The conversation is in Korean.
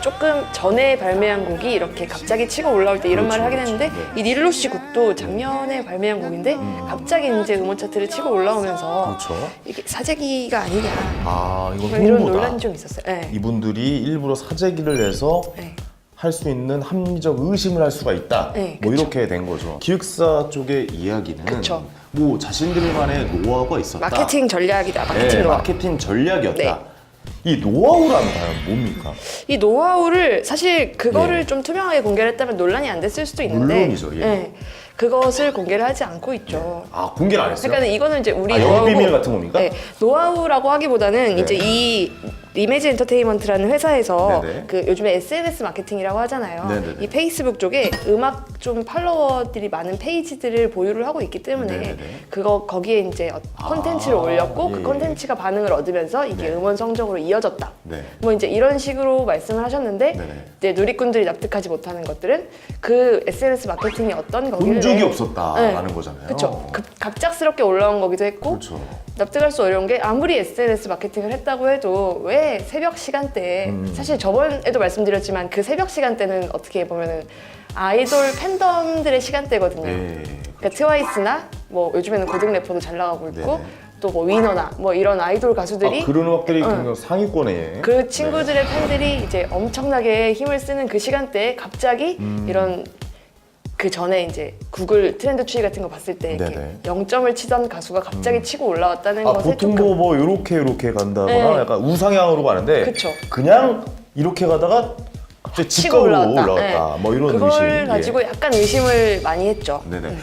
조금 전에 발매한 곡이 이렇게 갑자기 치고 올라올 때 이런 그렇죠, 말을 하긴 그렇죠. 했는데 네. 이 닐로시 곡도 작년에 발매한 곡인데 갑자기 이제 음원 차트를 치고 올라오면서 그렇죠. 이게 사재기가 아니냐 아 이건 뭐 이런 홍보다. 논란이 좀 있었어요. 네. 이분들이 일부러 사재기를 내서 네. 할 수 있는 합리적 의심을 할 수가 있다. 네, 뭐 그쵸. 이렇게 된 거죠. 기획사 쪽의 이야기는 그쵸. 뭐 자신들만의 노하우가 있었다. 마케팅 전략이다. 마케팅 네, 노하우. 마케팅 전략이었다. 네. 이 노하우라면 과연 뭡니까? 이 노하우를 사실 그거를 예. 좀 투명하게 공개를 했다면 논란이 안 됐을 수도 있는데 물론이죠, 예. 네. 그것을 공개를 하지 않고 있죠. 아 공개를 안 했어요? 그러니까 이거는 이제 우리 아, 영업 노하우 비밀 같은 겁니까? 네, 노하우라고 하기보다는 네. 이제 이 리메지 엔터테인먼트라는 회사에서 네네. 그 요즘에 SNS 마케팅이라고 하잖아요. 네네네. 이 페이스북 쪽에 음악 좀 팔로워들이 많은 페이지들을 보유를 하고 있기 때문에 네네네. 그거 거기에 이제 어- 콘텐츠를 아, 올렸고 예, 그 예. 콘텐츠가 반응을 얻으면서 이게 네. 음원 성적으로 이어졌다. 네. 뭐 이제 이런 식으로 말씀을 하셨는데 네네. 이제 누리꾼들이 납득하지 못하는 것들은 그 SNS 마케팅이 어떤 거길래 본 적이 없었다라는 거잖아요. 그렇죠. 갑작스럽게 올라온 거기도 했고 그렇죠. 납득할 수 어려운 게 아무리 SNS 마케팅을 했다고 해도 왜 새벽 시간대에 음. 사실 저번에도 말씀드렸지만 그 새벽 시간대는 어떻게 보면은 아이돌 팬덤들의 시간대거든요. 네. 그러니까 트와이스나 뭐 요즘에는 고등 래퍼도 잘 나가고 있고 네네. 또뭐 위너나 뭐 이런 아이돌 가수들이 아, 그런 음악들이 응. 굉장히 상위권에 그 친구들의 팬들이 이제 엄청나게 힘을 쓰는 그 시간대에 갑자기 음. 이런 그 전에 이제 구글 트렌드 추이 같은 거 봤을 때 이렇게 네네. 0점을 치던 가수가 갑자기 치고 올라왔다는 아 것에 보통 조금 뭐, 뭐 이렇게 이렇게 간다거나 네. 약간 우상향으로 가는데 그쵸. 그냥 이렇게 가다가 갑자기 치고 직각으로 올라왔다. 올라왔다. 네. 뭐 이런 그걸 의심. 예. 가지고 약간 의심을 많이 했죠. 네네.